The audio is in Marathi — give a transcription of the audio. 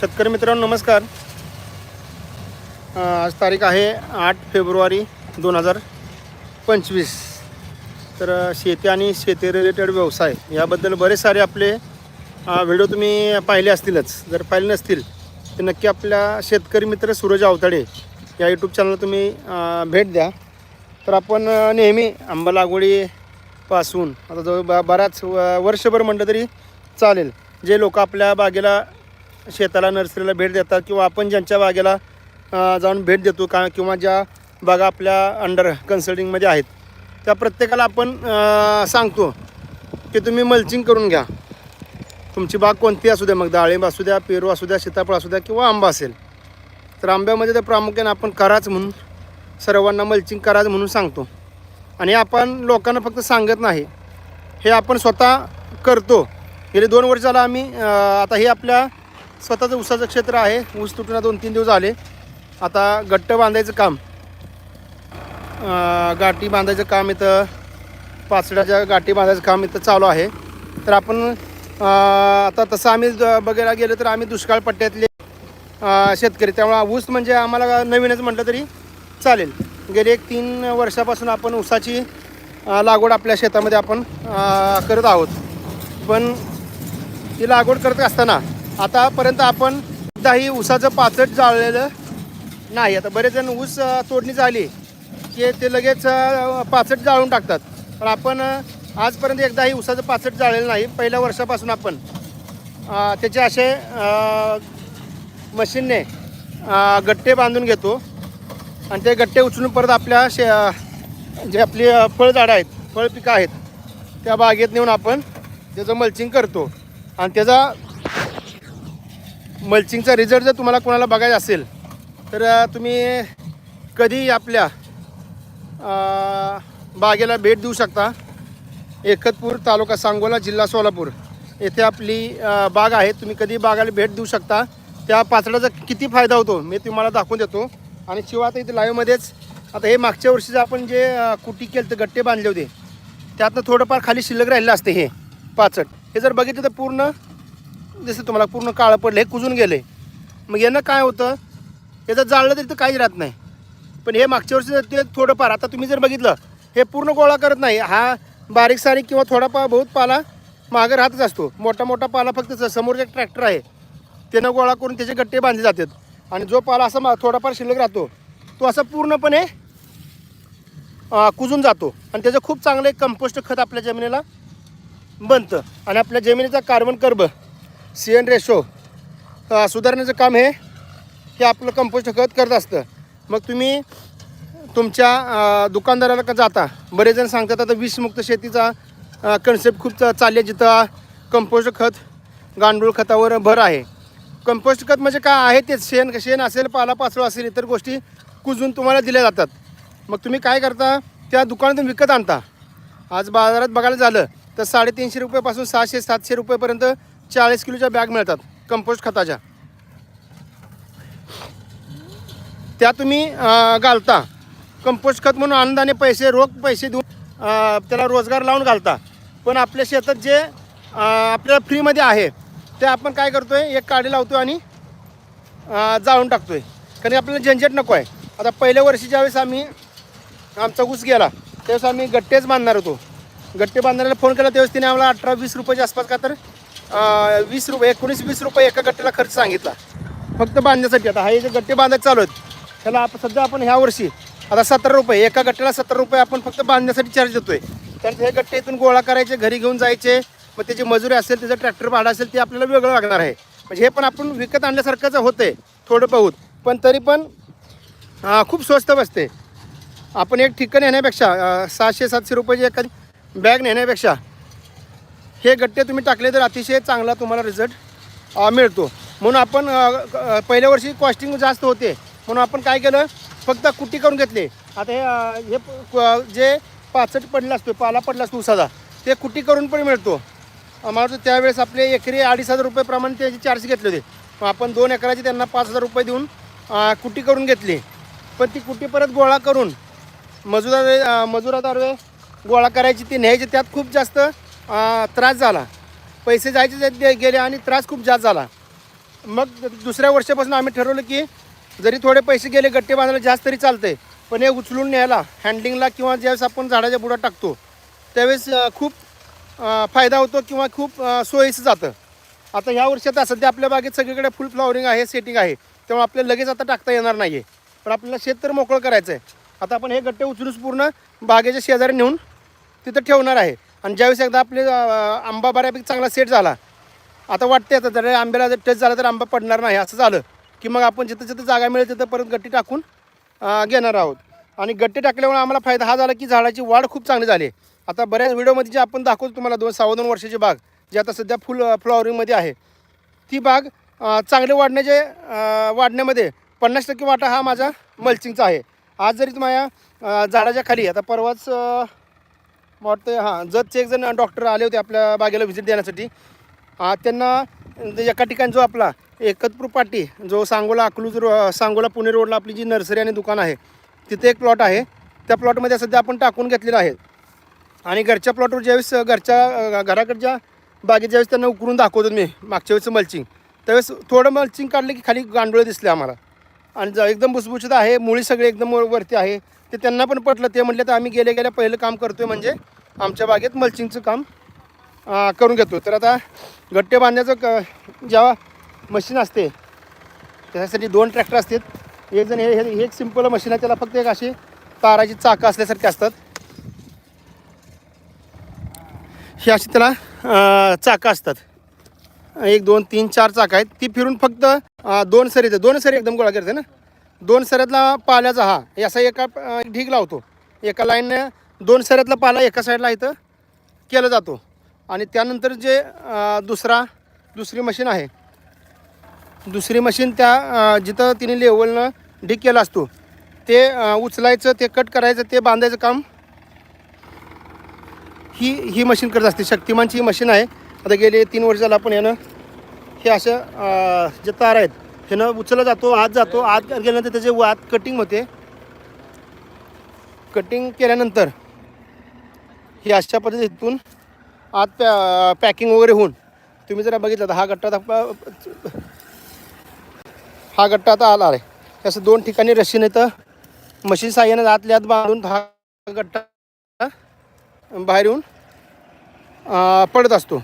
शेतकरी मित्रांनो नमस्कार. आज तारीख आहे आठ फेब्रुवारी दोन हजार पंचवीस. तर शेती आणि शेती रिलेटेड व्यवसाय याबद्दल बरेच सारे आपले व्हिडिओ तुम्ही पाहिले असतीलच. जर पाहिले नसतील तर नक्की आपल्या शेतकरी मित्र सूरज आवताडे या यूट्यूब चॅनलला तुम्ही भेट द्या. तर आपण नेहमी आंबा लागवडीपासून आता जवळ ब बराच व- वर्षभर म्हटलं तरी चालेल. जे लोक आपल्या बागेला शेताला नर्सरीला भेट देतात किंवा आपण ज्यांच्या बागेला जाऊन भेट देतो का किंवा ज्या बागा आपल्या अंडर कन्सल्टिंगमध्ये आहेत त्या प्रत्येकाला आपण सांगतो की तुम्ही मल्चिंग करून घ्या. तुमची बाग कोणती असू द्या मग डाळिंब असू द्या पेरू असू द्या सीताफळ असू द्या किंवा आंबा असेल तर आंब्यामध्ये तर प्रामुख्याने आपण कराच म्हणून सर्वांना मल्चिंग कराच म्हणून सांगतो. आणि आपण लोकांना फक्त सांगत नाही हे आपण स्वतः करतो. गेले दोन वर्ष झालं आम्ही आता हे आपल्या स्वतःचं ऊसाचं क्षेत्र आहे. ऊस तुटून दोन तीन दिवस आले आता गट्ट बांधायचं काम. गाठी बांधायचं काम इथं पाचड्याच्या गाठी बांधायचं काम इथं चालू आहे. तर आपण आता तसं आम्ही ज- बघायला गेलो तर आम्ही दुष्काळ पट्ट्यातले शेतकरी. त्यामुळे ऊस म्हणजे आम्हाला नवीनच म्हटलं तरी चालेल. गेले एक तीन वर्षापासून आपण ऊसाची लागवड आपल्या शेतामध्ये आपण करत आहोत. पण ती लागवड करत असताना आतापर्यंत आपण एकदाही ऊसाचं पाचट जाळलेलं नाही. आता बरेच जण ऊस तोडणी झाली की ते लगेच पाचट जाळून टाकतात. पण आपण आजपर्यंत एकदाही ऊसाचं पाचट जाळलेलं नाही. पहिल्या वर्षापासून आपण त्याचे असे मशीनने गट्टे बांधून घेतो. आणि ते गट्टे उचलून परत आपल्या शे जे आपली फळझाडं आहेत फळपिकं आहेत त्या बागेत नेऊन आपण त्याचं मल्चिंग करतो. आणि त्याचा मल्चिंगचा रिझल्ट जर तुम्हाला कोणाला बघायचा असेल तर तुम्ही कधी आपल्या बागेला भेट देऊ शकता. एकतपूर तालुका सांगोला जिल्हा सोलापूर. येथे आपली बाग आहे. तुम्ही कधी बागाला भेट देऊ शकता. त्या पाचड्याचा किती फायदा होतो मी तुम्हाला दाखवून देतो. आणि शिवाय आता इथे लाईव्हमध्येच आता हे मागच्या वर्षीचं आपण जे कुटी केलं तर गट्टे बांधले होते. त्यातनं थोडंफार खाली शिल्लक राहिलं असते हे पाचट. हे जर बघितलं तर पूर्ण दिसतं तुम्हाला पूर्ण काळं पडलं हे कुजून गेले मग यानं काय होतं? याचं जाळलं तरी तर काहीच राहत नाही. पण हे मागच्या वर्षी ते थोडंफार आता तुम्ही जर बघितलं हे पूर्ण गोळा करत नाही. हा बारीक सारीक किंवा थोडाफार बहुत पाला मागं राहतच असतो. मोठा मोठा पाला फक्त समोरचा ट्रॅक्टर आहे. त्यानं गोळा करून त्याचे गट्टे बांधले जातात. आणि जो पाला असा मा- थोडाफार शिल्लक राहतो तो असा पूर्णपणे कुजून जातो. आणि त्याचं खूप चांगलं एक कंपोस्ट खत आपल्या जमिनीला बनतं. आणि आपल्या जमिनीचा कार्बन कर्ब सी एन रेशो. सुधारण्याचं काम हे हे आपलं कंपोस्ट खत करत असतं. मग तुम्ही तुमच्या दुकानदाराला का जाता? बरेच जण सांगतात आता विषमुक्त शेतीचा कन्सेप्ट खूप चा- चालले जिथं कंपोस्ट खत गांडूळ खतावर भर आहे. कंपोस्ट खत म्हणजे काय आहे तेच? शेण शेण असेल पालापाचोळा असेल इतर गोष्टी कुजून तुम्हाला दिल्या जातात. मग तुम्ही काय करता? त्या दुकानातून विकत आणता. आज बाजारात बघायला झालं तर साडेतीनशे रुपयापासून सहाशे सातशे रुपयेपर्यंत चाळीस किलोच्या बॅग मिळतात कंपोस्ट खताच्या. त्या तुम्ही घालता. कंपोस्ट खत म्हणून आनंदाने पैसे रोख पैसे देऊन त्याला रोजगार लावून घालता. पण आपल्या शेतात जे आपल्याला फ्रीमध्ये आहे ते आपण काय करतो आहे एक काडी लावतो आणि जाळून टाकतो आहे कारण आपल्याला झंझट नको आहे. आता पहिल्या वर्षी ज्यावेळेस आम्ही आमचा ऊस गेला त्यावेळेस आम्ही गट्टेच बांधणार होतो. गट्टे बांधणाऱ्याला फोन केला त्यावेळेस तिने आम्हाला अठरा वीस रुपयाच्या आसपास का तर वीस रुपये एकोणीस वीस रुपये एका गट्ट्याला खर्च सांगितला. फक्त बांधण्यासाठी आता. हा हे जे गट्टे बांधत चालू आहेत. त्याला आप सध्या आपण ह्या वर्षी आता सतरा रुपये एका गट्ट्याला सत्तर रुपये आपण फक्त बांधण्यासाठी चार्ज देतोय. त्यानंतर हे गट्टे इथून गोळा करायचे घरी घेऊन जायचे. मग त्याची मजुरी असेल त्याचं ट्रॅक्टर भाडं असेल ते आपल्याला वेगळं लागणार आहे. म्हणजे हे पण आपण विकत आणल्यासारखंच होतंय थोडं बहुत. पण तरी पण खूप स्वस्त बसते आपण एक ठिकाण नेण्यापेक्षा सहाशे सातशे रुपयाची एखादी बॅग नेण्यापेक्षा हे गट्टे तुम्ही टाकले तर अतिशय चांगला तुम्हाला रिझल्ट मिळतो. म्हणून आपण पहिल्या वर्षी कॉस्टिंग जास्त होते. म्हणून आपण काय केलं? फक्त कुट्टी करून घेतले. आता हे हे जे पाचट पडला असतो पाला पडला असतो उसाचा ते कुट्टी करून पण मिळतो. मला वाटतं त्यावेळेस आपले एकरी अडीच हजार रुपये प्रमाणे त्याचे चार्ज घेतले होते. आपण दोन एकराची त्यांना पाच हजार रुपये देऊन कुट्टी करून घेतली. पण ती कुट्टी परत गोळा करून मजुरा मजुरादारवे गोळा करायची ती न्यायची त्यात खूप जास्त त्रास झाला. पैसे जायचे ते गेले आणि त्रास खूप जास्त झाला. मग दुसऱ्या वर्षापासून आम्ही ठरवलं की जरी थोडे पैसे गेले गट्टे बांधायला जास्त तरी चालते पण हे उचलून न्यायला हँडलिंगला किंवा ज्यावेळेस आपण झाडाच्या बुडात टाकतो त्यावेळेस खूप फायदा होतो किंवा खूप सोयीचं जातं. आता ह्या वर्षी आता सध्या आपल्या बागेत सगळीकडे फुल फ्लॉवरिंग आहे सेटिंग आहे. त्यामुळे आपल्याला लगेच आता टाकता येणार नाही आहे पण आपल्याला शेत तर मोकळं करायचं आहे आता आपण हे गट्टे उचलूच पूर्ण बागेच्या शेजारी नेऊन तिथं ठेवणार आहे. आणि ज्यावेळेस एकदा आपले आंबा बऱ्यापैकी चांगला सेट झाला आता वाटते आता जर आंब्याला जर टच झाला तर आंबा पडणार नाही असं झालं की मग आपण जिथं जिथं जागा मिळेल तिथं परत गट्टी टाकून घेणार आहोत. आणि गट्टे टाकल्यामुळे आम्हाला फायदा हा झाला की झाडाची वाढ खूप चांगली झाली. आता बऱ्याच व्हिडिओमध्ये जे आपण दाखवतो तुम्हाला दोन सव्वा दोन वर्षाची बाग जी आता सध्या फुल फ्लॉवरिंगमध्ये आहे. ती बाग चांगली चांगले वाढण्याचे वाढण्यामध्ये पन्नास टक्के वाटा हा माझा मल्चिंगचा आहे. आज जरी तुम्हाला झाडाच्या खाली आता परवाच वाटतं हां जतचे एक जण डॉक्टर आले होते आपल्या बागेला व्हिजिट देण्यासाठी अं, त्यांना एका ठिकाणी जो आपला एकतपूर पाटी जो सांगोला अकलूज रो सांगोला पुणे रोडला आपली जी नर्सरी आणि दुकान आहे तिथे एक प्लॉट आहे. त्या प्लॉटमध्ये सध्या आपण टाकून घेतलेला आहे. आणि घरच्या प्लॉटवर ज्यावेळेस घरच्या घराकडच्या बागेत ज्यावेळेस त्यांना उकरून दाखवतो मी मागच्या वेळेस मल्चिंग त्यावेळेस थोडं मल्चिंग काढलं की खाली गांडोळे दिसले आम्हाला. आणि ज- एकदम भुसभुशीत आहे मुळी सगळे एकदम वरती आहे. ते त्यांना पण पटलं. ते म्हटलं तर आम्ही गेल्या गेल्या पहिलं काम करतोय म्हणजे आमच्या बागेत मल्चिंगचं काम करून घेतो. तर आता गट्टे बांधण्याचं क जेव्हा मशीन असते त्याच्यासाठी दोन ट्रॅक्टर असतात. एक जण हे हे एक सिंपल मशीन आहे. त्याला फक्त एक अशी ताराची चाकं असल्यासारखी असतात. ही अशी त्याला चाकं असतात. एक दोन तीन चार चाकं आहेत. ती फिरून फक्त दोन सरी दोन सरी एकदम गोळा करते ना. दोन सऱ्यातला पाल्याचा हा. याचा असा एका ढीग लावतो. एका लाईनने दोन सऱ्यातला पाला एका साईडला इथं केला जातो. आणि त्यानंतर जे दुसरा दुसरी मशीन आहे दुसरी मशीन त्या जिथं तिने लेवलनं ढीग केला असतो ते उचलायचं ते कट करायचं ते बांधायचं काम ही ही मशीन करत असते. शक्तिमानची ही मशीन आहे. आता गेले तीन वर्ष झालं आपण यानं हे असं जे तार आहेत ह्यानं उचलला जातो आत जातो. आत गेल्यानंतर त्याचे आत कटिंग होते. कटिंग केल्यानंतर ही अशा पद्धतीतून आत पॅ पॅकिंग वगैरे होऊन तुम्ही जरा बघितलं तर हा गट्टा आता हा गट्टा आता आला आहे. असं दोन ठिकाणी रशीने तर मशीन साह्यानं आतल्या आत बांधून हा गट्टा बाहेर येऊन पडत असतो.